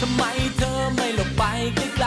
ทำไมเธอไม่หลบไปไกล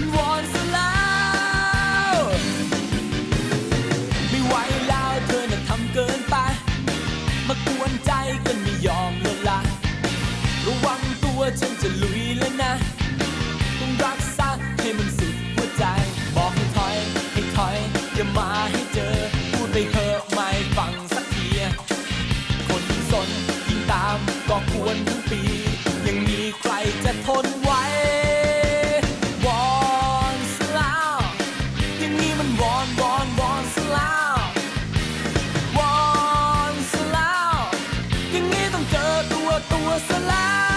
มันวอนซะแล้ว ไม่ไหวแล้วเธอน่ะทำเกินไป มากวนใจกันไม่ยอมลยละระวังตัวฉันจะลุยแล้วนะ ต้องรักษาให้มันสุดหัวใจ บอกให้ถอย ให้ถอย อย่ามาให้เจอ พูดไปเถอะไม่ฟังสักที คนสนยิ่งตามก็ควรทั้งปี ยังมีใครจะทน ตัว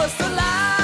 was the.